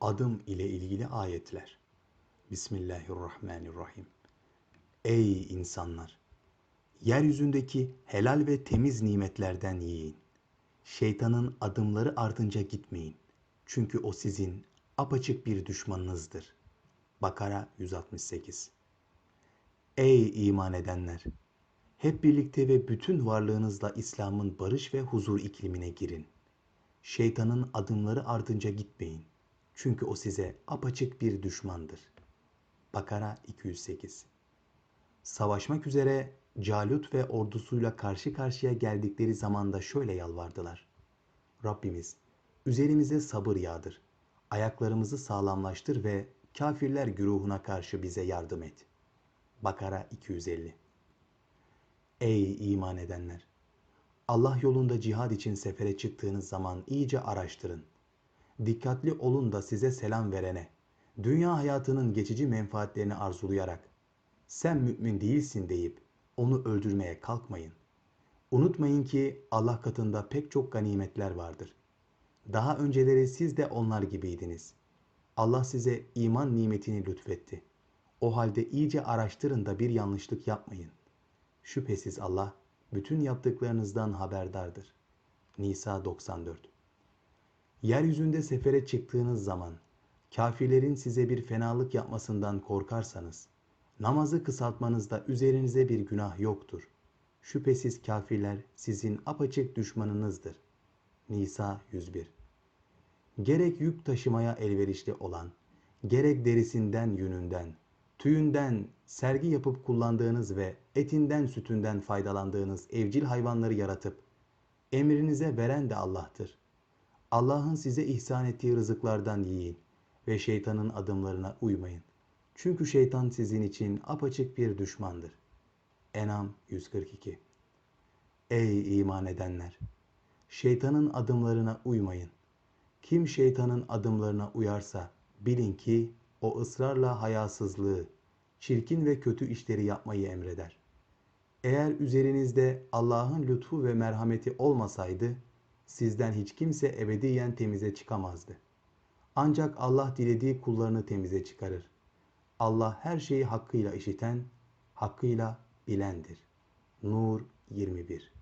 Adım ile ilgili ayetler. Bismillahirrahmanirrahim. Ey insanlar! Yeryüzündeki helal ve temiz nimetlerden yiyin. Şeytanın adımları ardınca gitmeyin. Çünkü o sizin apaçık bir düşmanınızdır. Bakara 168 Ey iman edenler! Hep birlikte ve bütün varlığınızla İslam'ın barış ve huzur iklimine girin. Şeytanın adımları ardınca gitmeyin. Çünkü o size apaçık bir düşmandır. Bakara 208 Savaşmak üzere Calut ve ordusuyla karşı karşıya geldikleri zamanda şöyle yalvardılar. Rabbimiz üzerimize sabır yağdır. Ayaklarımızı sağlamlaştır ve kafirler güruhuna karşı bize yardım et. Bakara 250 Ey iman edenler! Allah yolunda cihad için sefere çıktığınız zaman iyice araştırın. Dikkatli olun da size selam verene, dünya hayatının geçici menfaatlerini arzulayarak, sen mümin değilsin deyip onu öldürmeye kalkmayın. Unutmayın ki Allah katında pek çok ganimetler vardır. Daha önceleri siz de onlar gibiydiniz. Allah size iman nimetini lütfetti. O halde iyice araştırın da bir yanlışlık yapmayın. Şüphesiz Allah bütün yaptıklarınızdan haberdardır. Nisa 94 Yeryüzünde sefere çıktığınız zaman kafirlerin size bir fenalık yapmasından korkarsanız namazı kısaltmanızda üzerinize bir günah yoktur. Şüphesiz kafirler sizin apaçık düşmanınızdır. Nisa 101 Gerek yük taşımaya elverişli olan, gerek derisinden yününden, tüyünden sergi yapıp kullandığınız ve etinden sütünden faydalandığınız evcil hayvanları yaratıp emrinize veren de Allah'tır. Allah'ın size ihsan ettiği rızıklardan yiyin ve şeytanın adımlarına uymayın. Çünkü şeytan sizin için apaçık bir düşmandır. Enam 142 Ey iman edenler! Şeytanın adımlarına uymayın. Kim şeytanın adımlarına uyarsa bilin ki o ısrarla hayasızlığı, çirkin ve kötü işleri yapmayı emreder. Eğer üzerinizde Allah'ın lütfu ve merhameti olmasaydı, sizden hiç kimse ebediyen temize çıkamazdı. Ancak Allah dilediği kullarını temize çıkarır. Allah her şeyi hakkıyla işiten, hakkıyla bilendir. Nur 21